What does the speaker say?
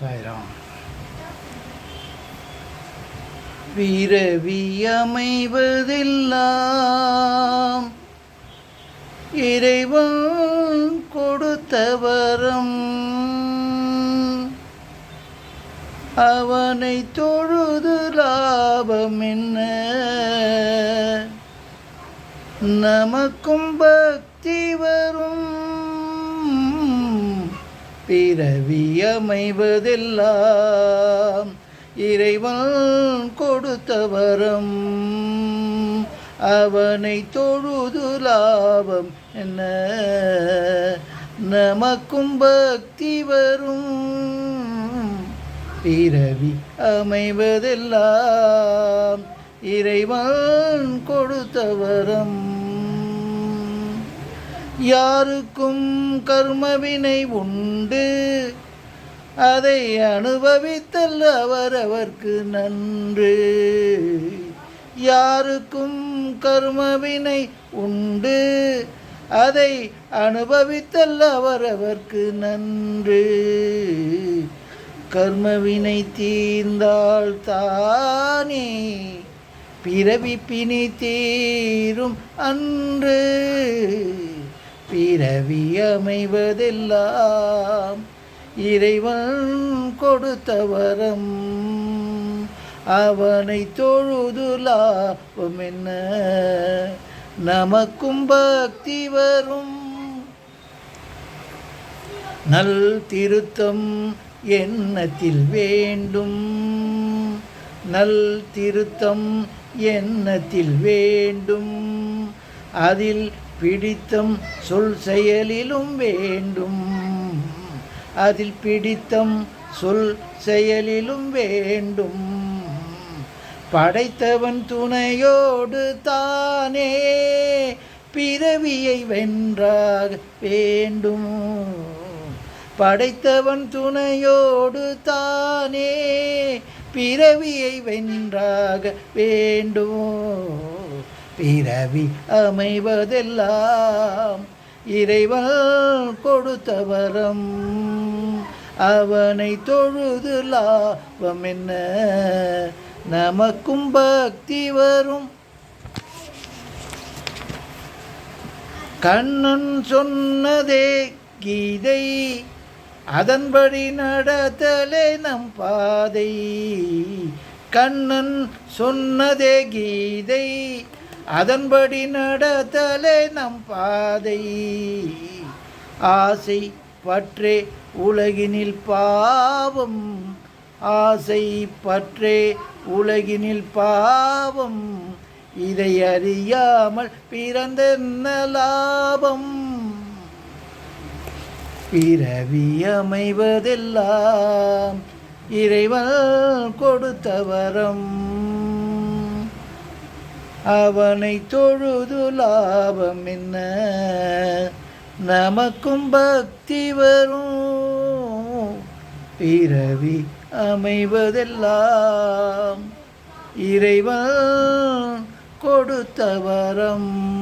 சாய்ராம். பிறவி அமைவதெல்லாம் இறைவன் கொடுத்தவரம். அவனை தொழுது லாபம் என்ன? நமக்கும் பக்தி வரும். பிறவி அமைவதெல்லாம் இறைவன் கொடுத்த வரம் அவனை தொழுது லாபம் என்ன? நமக்கும் பக்தி வரும். பிறவி அமைவதெல்லாம் இறைவன் கொடுத்த வரம் யாருக்கும் கர்மவினை உண்டு. அதை அனுபவித்தல் அவரவர்க்கு நன்று. யாருக்கும் கர்மவினை உண்டு. அதை அனுபவித்தல் அவரவர்க்கு நன்று. கர்மவினை தீர்ந்தால் தானே பிறவி பிணி தீரும் அன்று. பிறவி அமைவதெல்லாம் இறைவன் கொடுத்த வரம் அவனை தொழுது லாபம் என்ன நமக்கும் பக்தி வரும். நல் திருத்தம் எண்ணத்தில் வேண்டும்? நல் திருத்தம் எண்ணத்தில் வேண்டும்? அதில் பிடித்தம் சொல் செயலிலும் வேண்டும். அதில் பிடித்தம் சொல் செயலிலும் வேண்டும். படைத்தவன் துணையோடு தானே பிறவியை வென்றாக வேண்டும். படைத்தவன் துணையோடு தானே பிறவியை வென்றாக வேண்டும். பிறவி அமைவதெல்லாம் இறைவன் கொடுத்த வரம் அவனை தொழுது லாபம் என்ன? நமக்கும் பக்தி வரும். கண்ணன் சொன்னதே கீதை. அதன்படி நடத்தலே நம் பாதை. கண்ணன் சொன்னதே கீதை. அதன்படி நடத்தலே நம் பாதை. ஆசை பற்றே உலகினில் பாவம். ஆசை பற்றே உலகினில் பாவம். இதை அறியாமல் பிறந்தென்ன லாபம்? பிறவி அமைவதெல்லாம் இறைவன் கொடுத்த வரம். அவனை தொழுது லாபம் என்ன? நமக்கும் பக்தி வரும். பிறவி அமைவதெல்லாம் இறைவன் கொடுத்த வரம்.